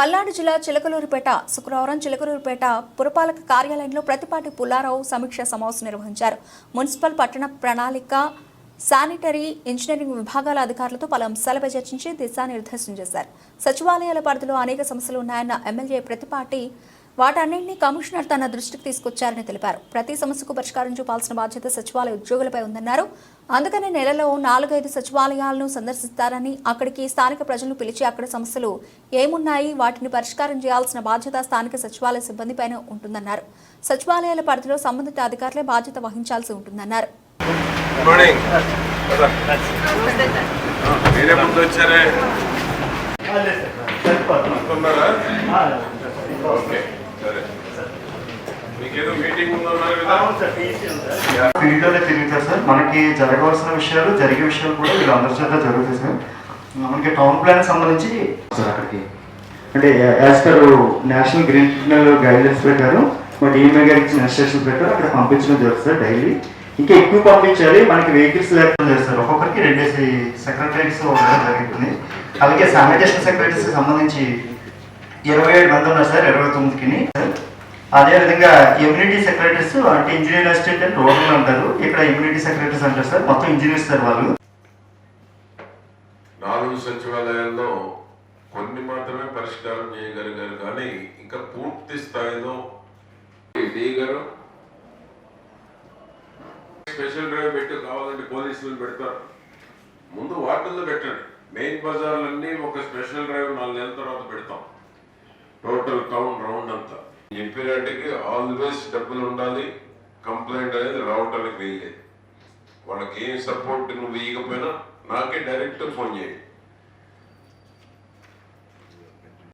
పల్నాడు జిల్లా చిలకలూరుపేట శుక్రవారం చిలకలూరుపేట పురపాలక కార్యాలయంలో ప్రతిపాటి పుల్లారావు సమీక్ష సమావేశం నిర్వహించారు. మున్సిపల్ పట్టణ ప్రణాళిక శానిటరీ ఇంజనీరింగ్ విభాగాల అధికారులతో పలు అంశాలపై చర్చించి దిశానిర్దేశం చేశారు. సచివాలయాల పరిధిలో అనేక సమస్యలు ఉన్నాయన్న ఎమ్మెల్యే ప్రతిపాటి వాటన్నింటినీ కమిషనర్ తన దృష్టికి తీసుకొచ్చారని తెలిపారు. ప్రతి సమస్యకు పరిష్కారం చూపాల్సిన బాధ్యత సచివాలయ ఉద్యోగులపై ఉందన్నారు. అందుకనే నెలలో నాలుగైదు సచివాలయాలను సందర్శిస్తారని అక్కడికి స్థానిక ప్రజలను పిలిచి అక్కడ సమస్యలు ఏమున్నాయి వాటిని పరిష్కారం చేయాల్సిన బాధ్యత స్థానిక సచివాలయ సిబ్బందిపైన ఉంటుందన్నారు. సచివాలయాల పరిధిలో సంబంధిత అధికారులే బాధ్యత వహించాల్సి ఉంటుందన్నారు. గుడ్ మార్నింగ్ మీరే ముందు వచ్చారే? లోనే తిరుగుతారు సార్ మనకి జరగవలసిన విషయాలు జరిగే విషయాలు కూడా వీళ్ళందరి చేత జరుగుతాయి సార్. మనకి టౌన్ ప్లాన్ సంబంధించి సార్ అక్కడికి. అంటే as per national green tribunal guidelines ప్రకారం మా డిఎంఏ గారికి ఇచ్చిన ఇన్స్ట్రక్షన్ ప్రకారం అక్కడ పంపించడం జరుగుతుంది సార్ డైలీ. ఇంకా ఎక్కువ పంపించాలి మనకి వెహికల్స్ లేకుండా సార్. ఒక్కొక్కరికి రెండేసి సెక్రటరీస్ ఉండడం జరుగుతుంది. అలాగే శానిటేషన్ సెక్రటరీస్ సంబంధించి ఇరవై ఏడు మంది ఉన్నారు సార్ ఇరవై తొమ్మిదికి. అదేవిధంగా ఇమ్యూనిటీ సెక్రటరీస్ అంటే ఇంజనీర్ అసిస్టెంట్ అండ్ రోడ్లు అంటారు. ఇక్కడ ఇమ్యూనిటీ సెక్రటరీస్ అంటారు సార్. మొత్తం ఇంజనీర్స్ సార్ వాళ్ళు. నాలుగు సచివాలయాల్లో కొన్ని మాత్రమే పరిష్కారం చేయగలిగారు. కానీ ఇంకా పూర్తి స్థాయిలో గారు స్పెషల్ డ్రైవ్ పెట్టి కావాలంటే పోలీసులు పెడతారు. ముందు వార్డుల్లో పెట్టండి. మెయిన్ బజార్లన్నీ ఒక స్పెషల్ డ్రైవ్ నాలుగు నెలల తర్వాత పెడతాం. టోటల్ టౌన్ రౌండ్ చెప్పినట్టుకి ఆల్వేస్ డబ్బులు ఉండాలి కంప్లైంట్ అనేది రావటానికి వీల్లేదు. వాళ్ళకి ఏం సపోర్ట్ నువ్వు ఇవ్వకపోయినా నాకే డైరెక్ట్ ఫోన్ చేయండి